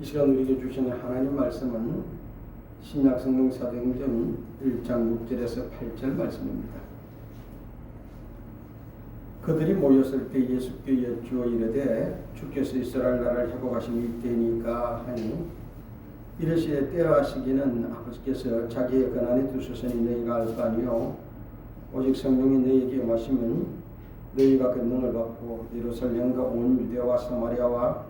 이 시간 우리에게 주시는 하나님 말씀은 신약 성경 사도행전 1장 6절에서 8절 말씀입니다. 그들이 모였을 때 예수께 여쭈어 이르되 주께서 이스라엘 나라를 회복하심이 이때니까 하니 이르시되 때와 시기는 아버지께서 자기의 권한에 두셨으니 너희가 알바 아니요 오직 성령이 너희에게 마시면 너희가 그 능을 받고 예루살렘과 온 유대와 사마리아와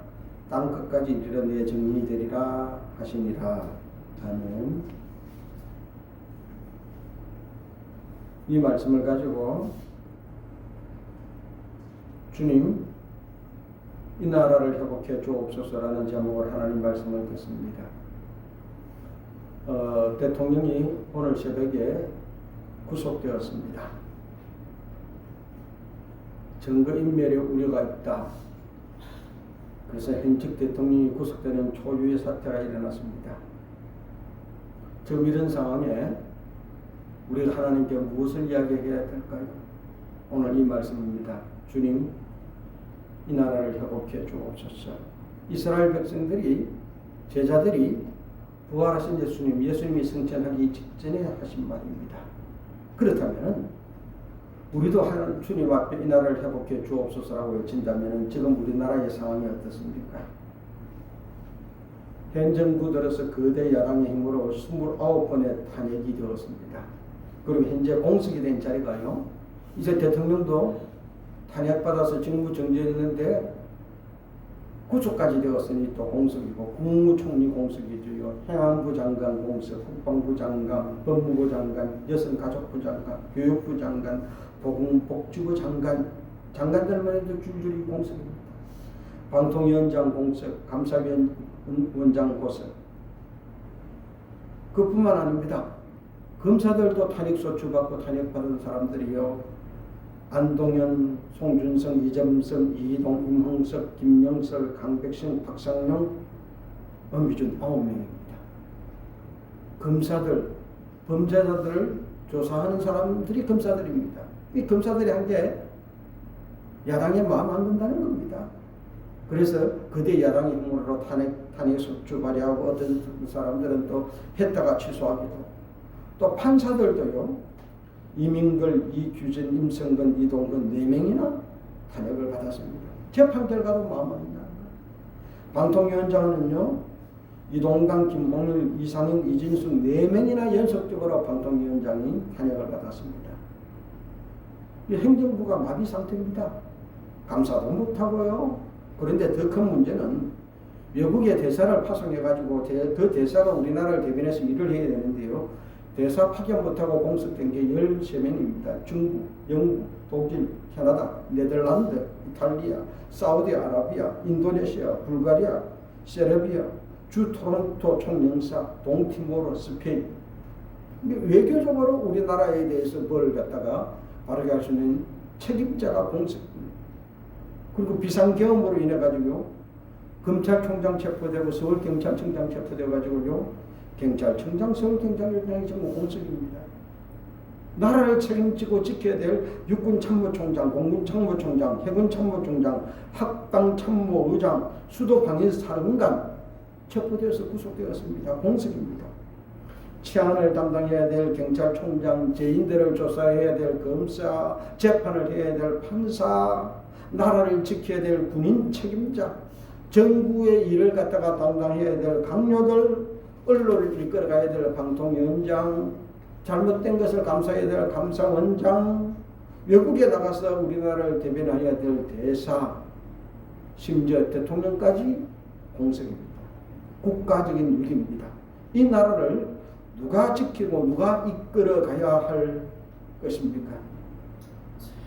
땅 끝까지 이르러 내 증인이 되리라 하시니라. 아멘. 이 말씀을 가지고 주님 이 나라를 회복해 주옵소서라는 제목으로 하나님 말씀을 듣습니다. 어, 대통령이 오늘 새벽에 구속되었습니다. 증거인멸의 우려가 있다. 그래서 현직 대통령이 구속되는 초유의 사태가 일어났습니다. 지금 이런 상황에 우리가 하나님께 무엇을 이야기해야 될까요? 오늘 이 말씀입니다. 주님, 이 나라를 회복해 주옵소서. 이스라엘 백성들이 제자들이 부활하신 예수님, 예수님이 승천하기 직전에 하신 말입니다. 그렇다면 우리도 하나님 주님 앞에 이 나라를 회복해 주옵소서라고 외친다면 지금 우리나라의 상황이 어떻습니까? 현 정부 들어서 거대 야당의 힘으로 29번의 탄핵이 되었습니다. 그리고 현재 공석이 된 자리가요. 이제 대통령도 탄핵받아서 직무 정지했는데 구속까지 되었으니 또 공석이고 국무총리 공석이죠. 행안부 장관 공석, 국방부 장관, 법무부 장관, 여성가족부 장관, 교육부 장관, 보건복지부 장관, 장관들만 해도 줄줄이 공석입니다. 방통위원장 공석, 감사위원장 공석. 그뿐만 아닙니다. 검사들도 탄핵소추 받고 탄핵받은 사람들이요. 안동현, 송준성, 이점성, 이동, 임홍석, 김영설, 강백신, 박상용, 엄기준 9명입니다. 검사들, 범죄자들을 조사하는 사람들이 검사들입니다. 이 검사들이 한 게 야당의 마음 안 든다는 겁니다. 그래서 그대 야당의 힘으로 탄핵, 탄핵 소추 발의하고 어떤 사람들은 또 했다가 취소하기도 또 판사들도요. 이민걸, 이규진, 임성근, 이동근 네 명이나 탄핵을 받았습니다. 재판 결과도 마음 안 든다. 방통위원장은요. 이동강, 김홍일, 이상인, 이진수 네 명이나 연속적으로 방통위원장이 탄핵을 받았습니다. 이 행정부가 마비 상태입니다. 감사도 못하고요. 그런데 더 큰 문제는 외국의 대사를 파송해가지고 그 대사가 우리나라를 대변해서 일을 해야 되는데요. 대사 파견 못하고 공석된 게 13명입니다. 중국, 영국, 독일, 캐나다, 네덜란드, 이탈리아, 사우디아라비아, 인도네시아, 불가리아, 세르비아, 주 토론토 총영사, 동티모르, 스페인. 외교적으로 우리나라에 대해서 뭘 갖다가 바르게 할 수 있는 책임자가 공석입니다. 그리고 비상 경험으로 인해 가지고 검찰총장 체포되고 서울 경찰청장 체포되어 가지고요. 경찰청장, 서울 경찰청장이 전부 공석입니다. 나라를 책임지고 지켜야 될 육군 참모총장, 공군 참모총장, 해군 참모총장, 합방참모의장, 수도 방위 사령관 체포되어서 구속되었습니다. 공석입니다. 치안을 담당해야 될 경찰총장, 죄인들을 조사해야 될 검사, 재판을 해야 될 판사, 나라를 지켜야 될 군인 책임자, 정부의 일을 갖다가 담당해야 될 강요들, 언론을 이끌어가야 될 방통위원장, 잘못된 것을 감사해야 될 감사원장, 외국에 나가서 우리나라를 대변해야 될 대사, 심지어 대통령까지 공석입니다. 국가적인 일입니다. 이 나라를 누가 지키고 누가 이끌어 가야 할 것입니까?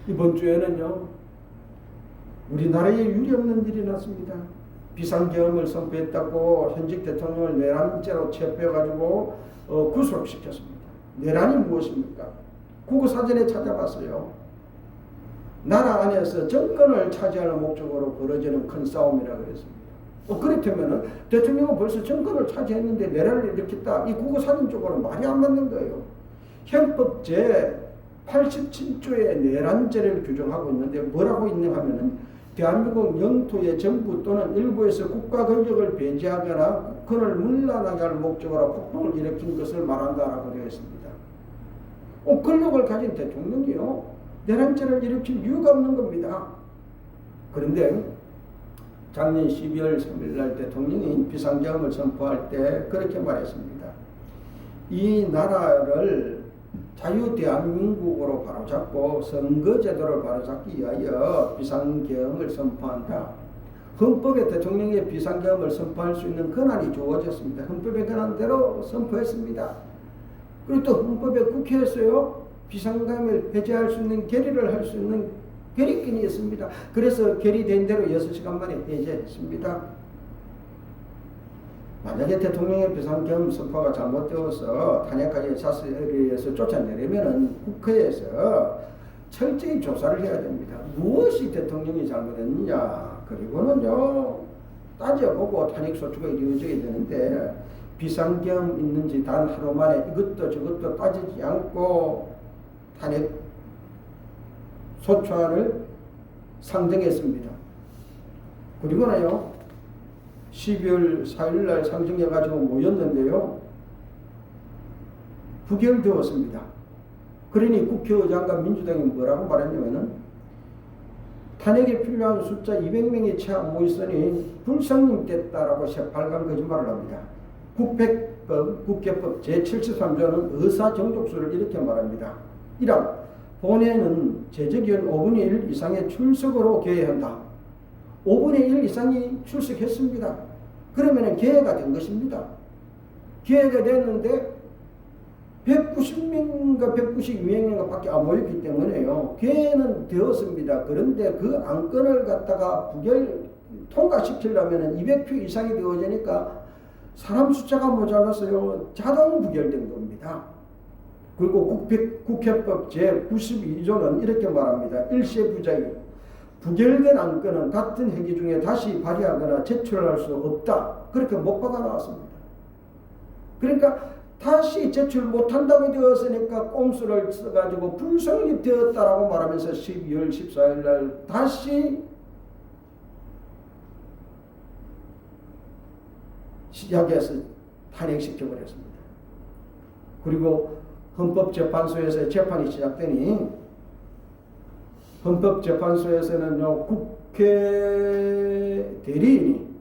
이번 주에는요, 우리나라에 유리없는 일이 났습니다. 비상계엄을 선포했다고 현직 대통령을 내란죄로 체포해가지고 어, 구속시켰습니다. 내란이 무엇입니까? 국어사전에 찾아봤어요. 나라 안에서 정권을 차지하는 목적으로 벌어지는 큰 싸움이라 그랬습니다. 어, 그렇다면 대통령은 벌써 정권을 차지했는데 내란을 일으켰다. 이 국어사전 쪽으로 말이 안 맞는 거예요. 헌법 제 87조의 내란죄를 규정하고 있는데 뭐라고 있냐 하면은 대한민국 영토의 정부 또는 일부에서 국가 권력을 배제하거나 국권을 문란하게 할 목적으로 폭동을 일으킨 것을 말한다라고 되어 있습니다. 어, 권력을 가진 대통령이요. 내란죄를 일으킬 이유가 없는 겁니다. 그런데 작년 12월 3일 날 대통령이 비상계엄을 선포할 때 그렇게 말했습니다. 이 나라를 자유 대한민국으로 바로잡고 선거제도를 바로잡기 위하여 비상계엄을 선포한다. 헌법에 대통령의 비상계엄을 선포할 수 있는 권한이 주어졌습니다. 헌법의 권한대로 선포했습니다. 그리고 또 헌법에 국회에서요 비상계엄을 해제할 수 있는 결의를 할 수 있는 결의권이 있습니다. 그래서 결의된 대로 6시간 만에 해제했습니다. 만약에 대통령의 비상계엄 선포가 잘못되어서 탄핵하기 자세에서 쫓아내려면 국회에서 철저히 조사를 해야 됩니다. 무엇이 대통령이 잘못했느냐 그리고는요 따져보고 탄핵소추가 이루어져야 되는데 비상계엄 있는지 단 하루 만에 이것도 저것도 따지지 않고 탄핵 소추안을 상정했습니다. 그리고는요 12월 4일 날 상정해 가지고 모였는데요. 부결되었습니다. 그러니 국회의장과 민주당이 뭐라고 말했냐면은 탄핵에 필요한 숫자 200명이 채 안 모였으니 불성립됐다라고 새빨간 거짓말을 합니다. 국회법, 국회법 제73조는 의사정족수를 이렇게 말합니다. 1학 본회는 제적위원 5분의 1 이상의 출석으로 개회한다. 5분의 1 이상이 출석했습니다. 그러면 개회가 된 것입니다. 개회가 됐는데 190명인가 192명인가 밖에 안 모였기 때문에요. 개회는 되었습니다. 그런데 그 안건을 갖다가 부결 통과시키려면 200표 이상이 되어지니까 사람 숫자가 모자라서요. 자동 부결된 겁니다. 그리고 국회, 국회 법 제92조는 이렇게 말합니다. 일세부자유. 부결된 안건은 같은 회기 중에 다시 발의하거나 제출할 수 없다. 그렇게 못 박아 나왔습니다. 그러니까 다시 제출 못한다고 되었으니까 꼼수를 써가지고 불성립 되었다라고 말하면서 12월 14일 날 다시 시작해서 탄핵시켜버렸습니다. 그리고 헌법재판소에서 재판이 시작되니 헌법재판소에서는요 국회 대리인이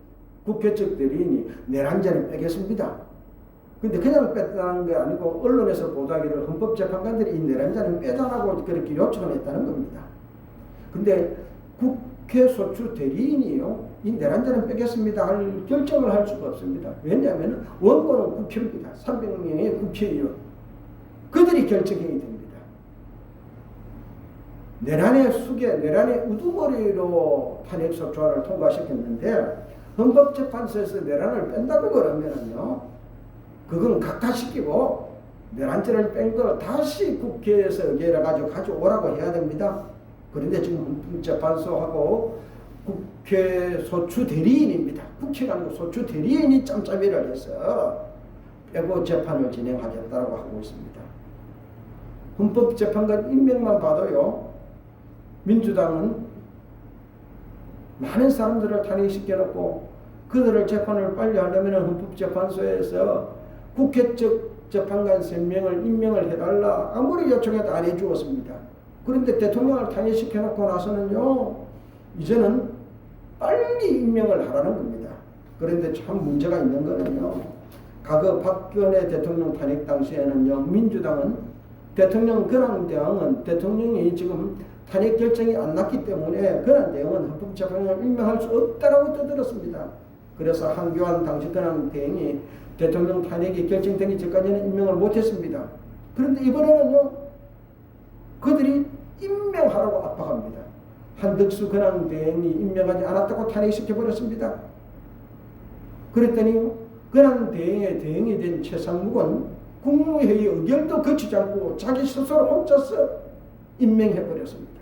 국회 측 대리인이 내란 자를 빼겠습니다. 근데 그냥 뺐다는 게 아니고 언론에서 보도하기를 헌법재판관들이 이 내란자는 빼달라고 그렇게 요청을 했다는 겁니다. 근데 국회 소추 대리인이요 이 내란 자는 빼겠습니다 할 결정을 할 수가 없습니다. 왜냐하면 원고는 국회입니다. 300명의 국회의원 그들이 결정해야 됩니다. 내란의 수계, 내란의 우두머리로 탄핵소추안을 통과시켰는데 헌법재판소에서 내란을 뺀다고 그러면요 그건 각하시키고 내란죄를 뺀 걸 다시 국회에서 의결해 가지고 가져오라고 해야 됩니다. 그런데 지금 헌법재판소하고 국회 소추 대리인입니다. 아니고 소추 대리인이 짬짬이를 해서 빼고 재판을 진행하겠다고 하고 있습니다. 헌법재판관 임명만 봐도요, 민주당은 많은 사람들을 탄핵시켜놓고 그들을 재판을 빨리 하려면 헌법재판소에서 국회 쪽 재판관 3명을 임명을 해달라 아무리 요청해도 안 해주었습니다. 그런데 대통령을 탄핵시켜놓고 나서는요, 이제는 빨리 임명을 하라는 겁니다. 그런데 참 문제가 있는 거는요, 과거 박근혜 대통령 탄핵 당시에는요, 민주당은 대통령 권한대항은 대통령이 지금 탄핵 결정이 안 났기 때문에 권한대항은 헌법 재판관을 임명할 수 없다라고 떠들었습니다. 그래서 한교안 당시 권한대행이 대통령 탄핵이 결정되기 전까지는 임명을 못했습니다. 그런데 이번에는요, 그들이 임명하라고 압박합니다. 한덕수 권한대행이 임명하지 않았다고 탄핵시켜버렸습니다. 그랬더니 권한대행의 대행이 된 최상묵은 국무회의 의결도 거치지 않고 자기 스스로 혼자서 임명해버렸습니다.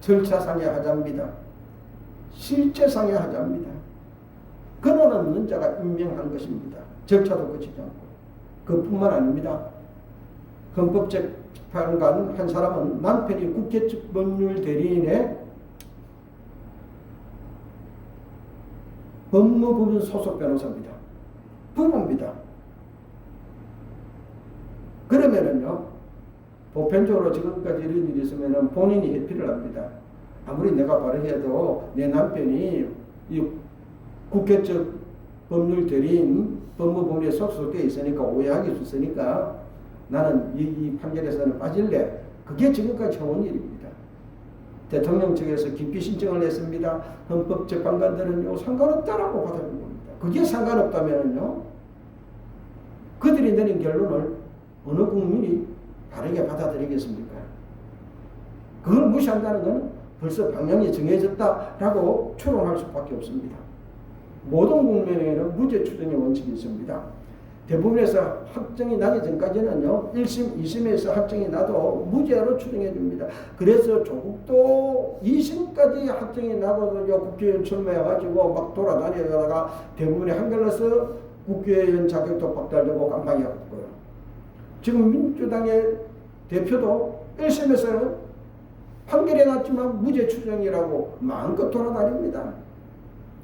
절차상의 하자입니다. 실제상의 하자입니다. 근원 없는 자가 임명한 것입니다. 절차도 거치지 않고. 그뿐만 아닙니다. 헌법재판관 한 사람은 남편이 국회 측 법률 대리인의 법무부문 소속 변호사입니다. 부부입니다. 그러면은요, 보편적으로 지금까지 이런 일이 있으면은 본인이 회피를 합니다. 아무리 내가 발언해도 내 남편이 이 국회적 법률 대리인 법무부문에 속속돼 있으니까 오해하기 있으니까 나는 이, 이 판결에서는 빠질래. 그게 지금까지 해온 일입니다. 대통령 측에서 기피 신청을 했습니다. 헌법재판관들은요 상관없다라고 받아준 겁니다. 그게 상관없다면요 그들이 내린 결론을 어느 국민이 다르게 받아들이겠습니까? 그걸 무시한다는 것은 벌써 방향이 정해졌다라고 추론할 수밖에 없습니다. 모든 국민에게는 무죄 추정의 원칙이 있습니다. 대부분에서 확정이 나기 전까지는요, 1심, 2심에서 확정이 나도 무죄로 추정해 줍니다. 그래서 조국도 2심까지 확정이 나고도 국회의원 출마해가지고 막 돌아다니다가 대부분이 한결로서 국회의원 자격도 박탈되고 깜빡이었고요. 지금 민주당의 대표도 1심에서는 판결이 났지만 무죄 추정이라고 마음껏 돌아다닙니다.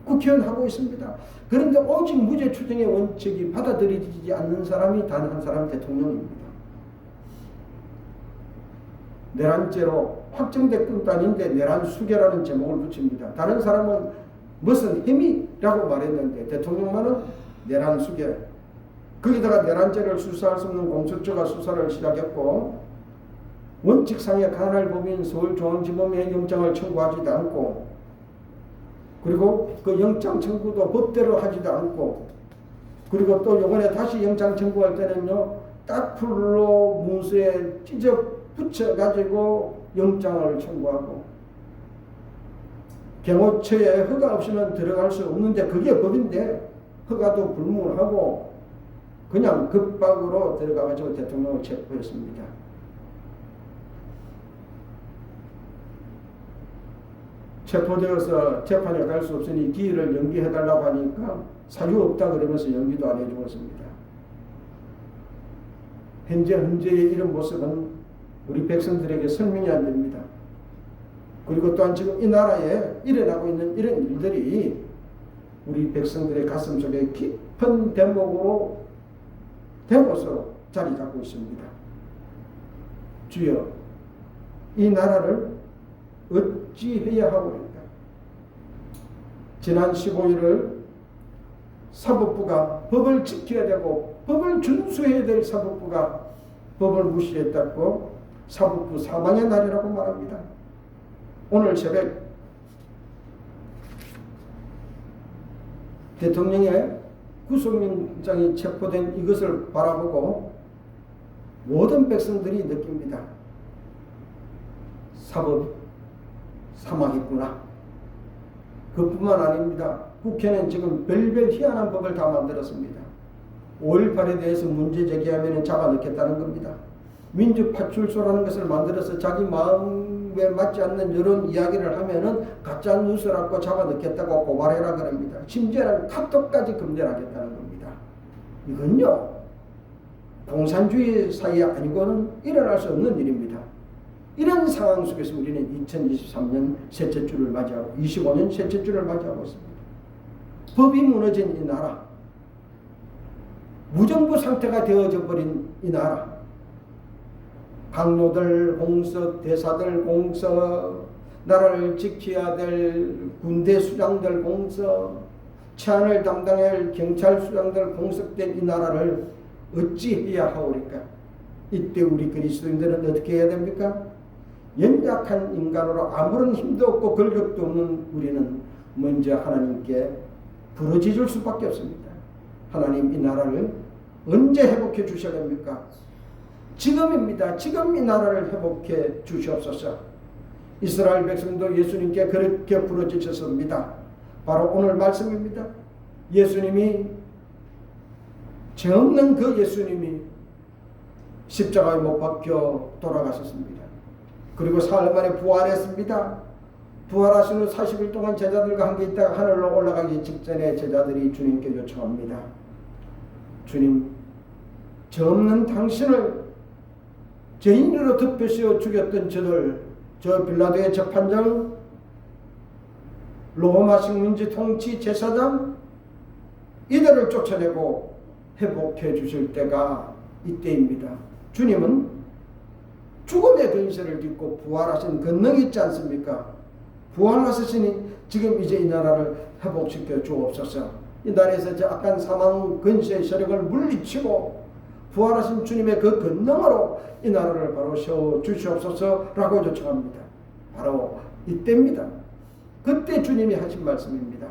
국회의원 하고 있습니다. 그런데 오직 무죄 추정의 원칙이 받아들이지 않는 사람이 단 한 사람 대통령입니다. 내란죄로 확정된 것도 아닌데 내란 수계라는 제목을 붙입니다. 다른 사람은 무슨 혐의라고 말했는데 대통령만은 내란 수계. 거기다가 내란죄를 수사할 수 없는 공수처가 수사를 시작했고 원칙상의 간할 법인 서울중앙지검에 영장을 청구하지도 않고 그리고 그 영장 청구도 법대로 하지도 않고 그리고 또 요번에 다시 영장 청구할 때는요 딱풀로 문서에 찢어 붙여 가지고 영장을 청구하고 경호처에 허가 없이는 들어갈 수 없는데 그게 법인데 허가도 불문하고 그냥 급박으로 들어가가지고 대통령을 체포했습니다. 체포되어서 재판에 갈 수 없으니 기일을 연기해달라고 하니까 사유 없다 그러면서 연기도 안 해주었습니다. 현재 현재의 이런 모습은 우리 백성들에게 설명이 안 됩니다. 그리고 또한 지금 이 나라에 일어나고 있는 이런 일들이 우리 백성들의 가슴 속에 깊은 대목으로 대못으로 자리 잡고 있습니다. 주여, 이 나라를 어찌해야 하오리까? 지난 15일을 사법부가 법을 지켜야 되고 법을 준수해야 될 사법부가 법을 무시했다고 사법부 사망의 날이라고 말합니다. 오늘 새벽 대통령의 구속영장이 체포된 이것을 바라보고 모든 백성들이 느낍니다. 사법 사망했구나. 그뿐만 아닙니다. 국회는 지금 별별 희한한 법을 다 만들었습니다. 5.18에 대해서 문제 제기하면 잡아넣겠다는 겁니다. 민주파출소라는 것을 만들어서 자기 마음에 맞지 않는 이런 이야기를 하면은 가짜 뉴스라고 잡아넣겠다고 고발해라 그럽니다. 심지어는 카톡까지 겁니다. 이건요, 공산주의 사회 아니고는 일어날 수 없는 일입니다. 이런 상황 속에서 우리는 2023년 셋째 주를 맞이하고 25년 셋째 주를 맞이하고 있습니다. 법이 무너진 이 나라, 무정부 상태가 되어져 버린 이 나라, 강로들 공석, 대사들 공석, 나라를 지켜야 될 군대 수장들 공석, 치안을 담당할 경찰 수장들 공석된 이 나라를 어찌해야 하오리까? 이때 우리 그리스도인들은 어떻게 해야 됩니까? 연약한 인간으로 아무런 힘도 없고 권력도 없는 우리는 먼저 하나님께 부르짖을 수밖에 없습니다. 하나님 이 나라를 언제 회복해 주셔야 됩니까? 지금입니다. 지금 이 나라를 회복해 주시옵소서. 이스라엘 백성도 예수님께 그렇게 부르짖었습니다. 바로 오늘 말씀입니다. 예수님이 죄 없는 그 예수님이 십자가에 못 박혀 돌아가셨습니다. 그리고 사흘 만에 부활했습니다. 부활하신 후 40일 동안 제자들과 함께 있다가 하늘로 올라가기 직전에 제자들이 주님께 요청합니다. 주님, 저 없는 당신을 죄인으로 덮여씌워 죽였던 저들, 저 빌라도의 재판장, 로마 식민지 통치 제사장 이들을 쫓아내고 회복해 주실 때가 이때입니다. 주님은 죽음의 근세를 딛고 부활하신 권능이 있지 않습니까? 부활하시니 지금 이제 이 나라를 회복시켜 주옵소서. 이 나라에서 저 악한 사망 근세의 세력을 물리치고 부활하신 주님의 그 권능으로 이 나라를 바로 세워 주시옵소서라고 요청합니다. 바로 이때입니다. 그때 주님이 하신 말씀입니다.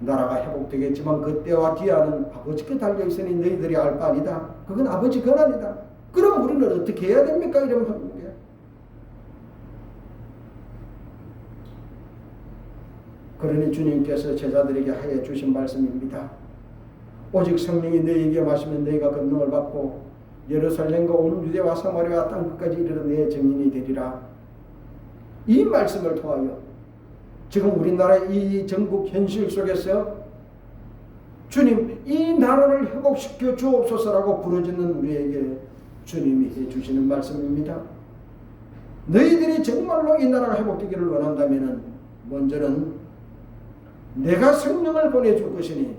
나라가 회복되겠지만 그때와 뒤에는 아버지께 달려있으니 너희들이 알 바 아니다. 그건 아버지 권한이다. 그럼 우리는 어떻게 해야 됩니까? 이러면 하는 거예요. 그러니 주님께서 제자들에게 하여 주신 말씀입니다. 오직 성령이 너희에게 마시면 너희가 권능을 받고 예루살렘과 온 유대와 사마리아 땅 끝까지 이르러 내 증인이 되리라. 이 말씀을 통하여 지금 우리나라의 이 전국 현실 속에서 주님 이 나라를 회복시켜 주옵소서라고 부르짖는 우리에게 주님이 해주시는 말씀입니다. 너희들이 정말로 이 나라가 회복되기를 원한다면 먼저는 내가 성령을 보내줄 것이니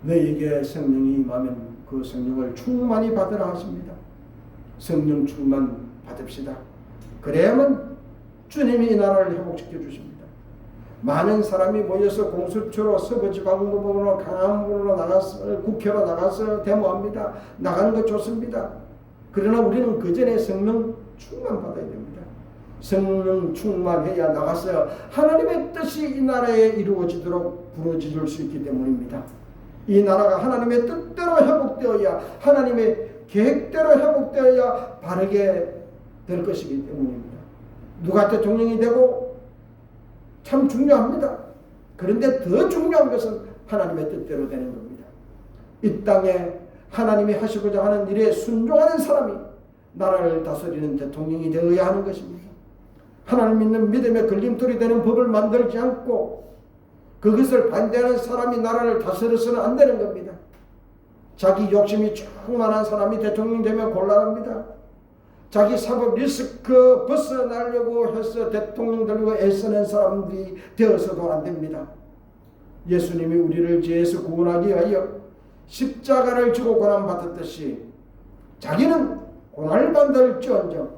너희에게 성령이 임하면 그 성령을 충만히 받으라 하십니다. 성령 충만 받읍시다. 그래야만 주님이 이 나라를 회복시켜 주십니다. 많은 사람이 모여서 공수처로 서버지 방법으로 강함으로 나가서 국회로 나가서 데모합니다. 나가는 것 좋습니다. 그러나 우리는 그 전에 성령 충만 받아야 됩니다. 성령 충만해야 나가서 하나님의 뜻이 이 나라에 이루어지도록 부러질 수 있기 때문입니다. 이 나라가 하나님의 뜻대로 회복되어야 하나님의 계획대로 회복되어야 바르게 될 것이기 때문입니다. 누가 대통령이 되고 참 중요합니다. 그런데 더 중요한 것은 하나님의 뜻대로 되는 겁니다. 이 땅에 하나님이 하시고자 하는 일에 순종하는 사람이 나라를 다스리는 대통령이 되어야 하는 것입니다. 하나님 믿는 믿음의 걸림돌이 되는 법을 만들지 않고 그것을 반대하는 사람이 나라를 다스려서는 안 되는 겁니다. 자기 욕심이 충만한 사람이 대통령 되면 곤란합니다. 자기 사법 리스크 벗어나려고 해서 대통령 되려고 애쓰는 사람들이 되어서도 안 됩니다. 예수님이 우리를 죄에서 구원하기 위하여 십자가를 지고 고난받았듯이 자기는 고난을 받을지언정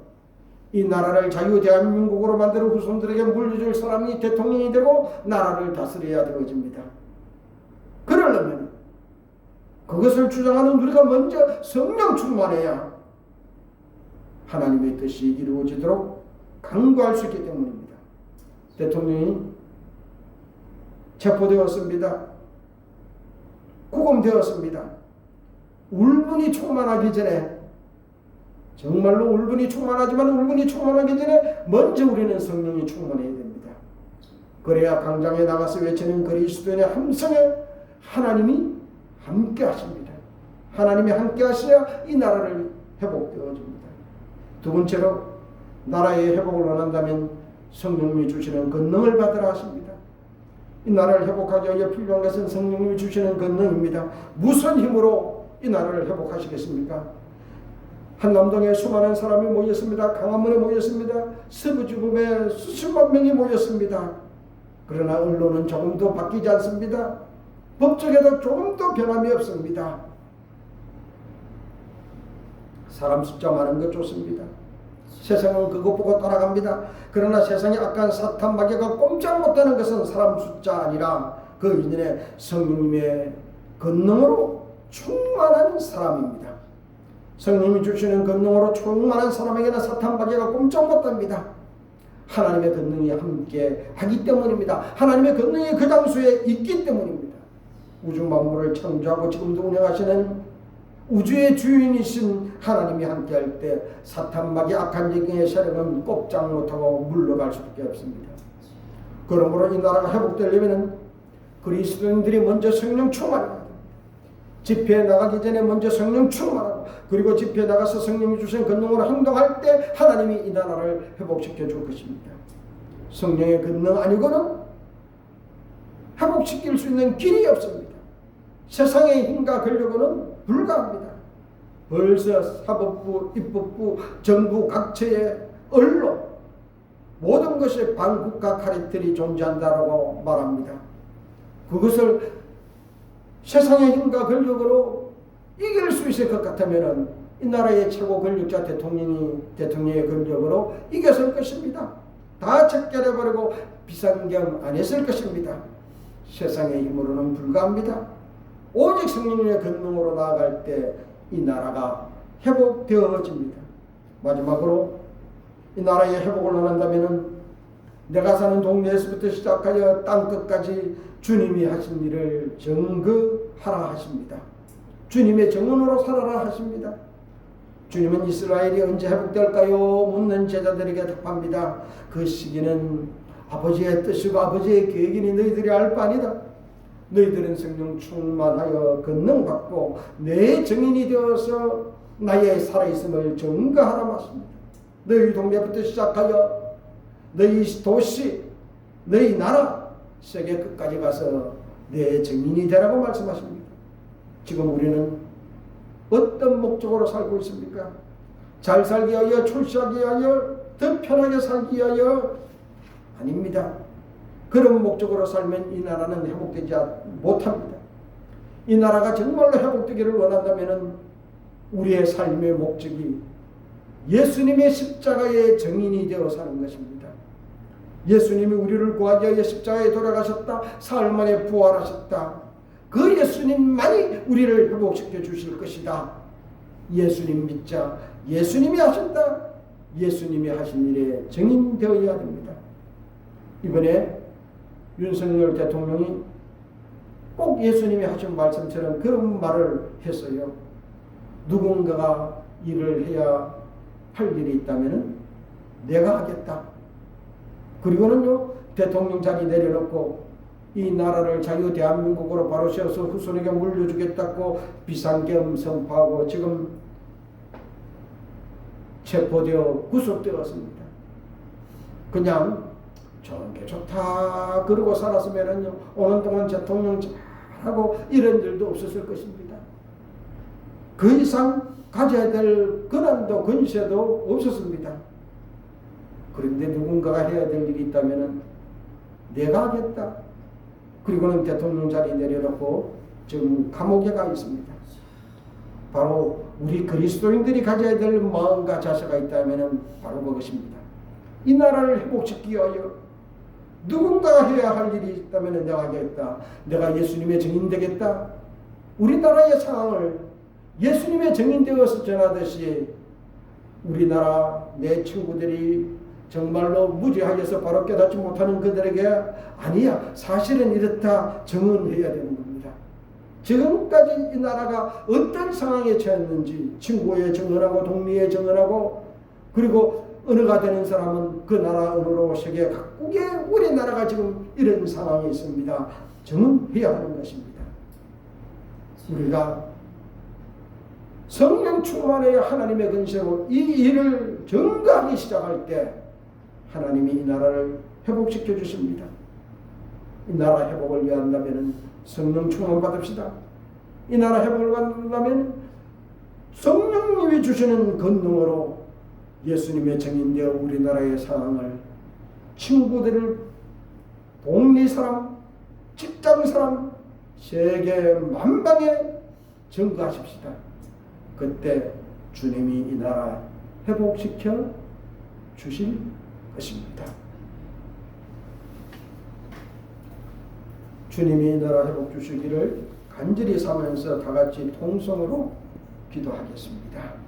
이 나라를 자유 대한민국으로 만들어 후손들에게 물려줄 사람이 대통령이 되고 나라를 다스려야 되어집니다. 그러려면 그것을 주장하는 우리가 먼저 성령 충만해야 하나님의 뜻이 이루어지도록 강구할 수 있기 때문입니다. 대통령이 체포되었습니다. 구금되었습니다. 울분이 충만하기 전에 정말로 울분이 충만하지만 울분이 충만하기 전에 먼저 우리는 성령이 충만해야 됩니다. 그래야 광장에 나가서 외치는 그리스도인의 함성에 하나님이 함께 하십니다. 하나님이 함께 하셔야 이 나라를 회복되어집니다. 두 번째로 나라의 회복을 원한다면 성령님이 주시는 권능을 받으라 하십니다. 이 나라를 회복하기 위해 필요한 것은 성령님이 주시는 권능입니다. 무슨 힘으로 이 나라를 회복하시겠습니까? 한남동에 수많은 사람이 모였습니다. 강화문에 모였습니다. 서부지구에 수십만 명이 모였습니다. 그러나 언론은 조금도 바뀌지 않습니다. 법적에도 조금도 변함이 없습니다. 사람 숫자 많은 것 좋습니다. 세상은 그것 보고 따라갑니다. 그러나 세상에 악한 사탄 마귀가 꼼짝 못하는 것은 사람 숫자 아니라 그 인연의 성령님의 권능으로 충만한 사람입니다. 성령이 주시는 권능으로 충만한 사람에게는 사탄 마귀가 꼼짝 못합니다. 하나님의 권능이 함께 하기 때문입니다. 하나님의 권능이 그 장소에 있기 때문입니다. 우주 만물을 창조하고 지금도 운영하시는 우주의 주인이신 하나님이 함께할 때 사탄 마귀 악한 영의 세력은 꼼짝 못하고 물러갈 수밖에 없습니다. 그러므로 이 나라가 회복되려면 그리스도인들이 먼저 성령 충만합니다. 집회에 나가기 전에 먼저 성령 충만하고 그리고 집회에 나가서 성령이 주신 권능으로 행동할 때 하나님이 이 나라를 회복시켜 줄 것입니다. 성령의 권능 아니고는 회복시킬 수 있는 길이 없습니다. 세상의 힘과 권력은 불가합니다. 벌써 사법부, 입법부, 정부 각처의 언론 모든 것이 반국가 카리텔이 존재한다라고 말합니다. 그것을 세상의 힘과 권력으로 이길 수 있을 것 같으면은 이 나라의 최고 권력자 대통령이 대통령의 권력으로 이겼을 것입니다. 다 척결해버리고 비상경 안 했을 것입니다. 세상의 힘으로는 불가합니다. 오직 성령의 권능으로 나아갈 때 이 나라가 회복되어집니다. 마지막으로 이 나라의 회복을 원한다면은 내가 사는 동네에서부터 시작하여 땅 끝까지 주님이 하신 일을 증거하라 하십니다. 주님의 정언으로 살아라 하십니다. 주님은 이스라엘이 언제 회복될까요? 묻는 제자들에게 답합니다. 그 시기는 아버지의 뜻이고 아버지의 계획이니 너희들이 알 바 아니다. 너희들은 성령 충만하여 권능 받고 내 증인이 되어서 나의 살아있음을 증거하라 말씀입니다. 너희 동네부터 시작하여 너희 도시, 너희 나라, 세계 끝까지 가서 내 증인이 되라고 말씀하십니다. 지금 우리는 어떤 목적으로 살고 있습니까? 잘 살기 위하여, 출세하기 위하여, 더 편하게 살기 위하여 아닙니다. 그런 목적으로 살면 이 나라는 회복되지 못합니다. 이 나라가 정말로 회복되기를 원한다면 우리의 삶의 목적이 예수님의 십자가의 정인이 되어 사는 것입니다. 예수님이 우리를 구하기 위해 십자가에 돌아가셨다. 사흘 만에 부활하셨다. 그 예수님만이 우리를 회복시켜 주실 것이다. 예수님 믿자. 예수님이 하신다. 예수님이 하신 일에 정인되어야 됩니다. 이번에 윤석열 대통령이 꼭 예수님이 하신 말씀처럼 그런 말을 했어요. 누군가가 일을 해야 할 일이 있다면 내가 하겠다. 그리고는요 대통령 자리 내려놓고 이 나라를 자유 대한민국으로 바로 세워서 후손에게 물려주겠다고 비상겸 선포하고 지금 체포되어 구속되었습니다. 그냥 좋은 게 좋다 그러고 살았으면은요 오는 동안 대통령 잘하고 이런 일도 없었을 것입니다. 그 이상 가져야 될 권한도 권세도 없었습니다. 그런데 누군가가 해야 될 일이 있다면은 내가 하겠다. 그리고는 대통령 자리 내려놓고 지금 감옥에 가 있습니다. 바로 우리 그리스도인들이 가져야 될 마음과 자세가 있다면은 바로 그것입니다. 이 나라를 회복시키기 누군가 해야 할 일이 있다면 내가 하겠다. 내가 예수님의 증인 되겠다. 우리나라의 상황을 예수님의 증인 되어서 전하듯이 우리나라 내 친구들이 정말로 무지하여서 바로 깨닫지 못하는 그들에게 아니야 사실은 이렇다 증언해야 되는 겁니다. 지금까지 이 나라가 어떤 상황에 처했는지 친구에 증언하고 동리에 증언하고 그리고 언어가 되는 사람은 그 나라 언어로 세계 각국에 우리나라가 지금 이런 상황에 있습니다. 증언해야 하는 것입니다. 우리가 성령 충만하여 하나님의 근세로 이 일을 증거하기 시작할 때 하나님이 이 나라를 회복시켜 주십니다. 이 나라 회복을 위한다면 성령 충만 받읍시다. 이 나라 회복을 받는다면 성령님이 주시는 권능으로 예수님의 정인되어 우리나라의 상황을 친구들을 동리 사람, 직장 사람, 세계 만방에 증거하십시다. 그때 주님이 이 나라 회복시켜 주실 것입니다. 주님이 이 나라 회복 주시기를 간절히 삼으면서 다 같이 통성으로 기도하겠습니다.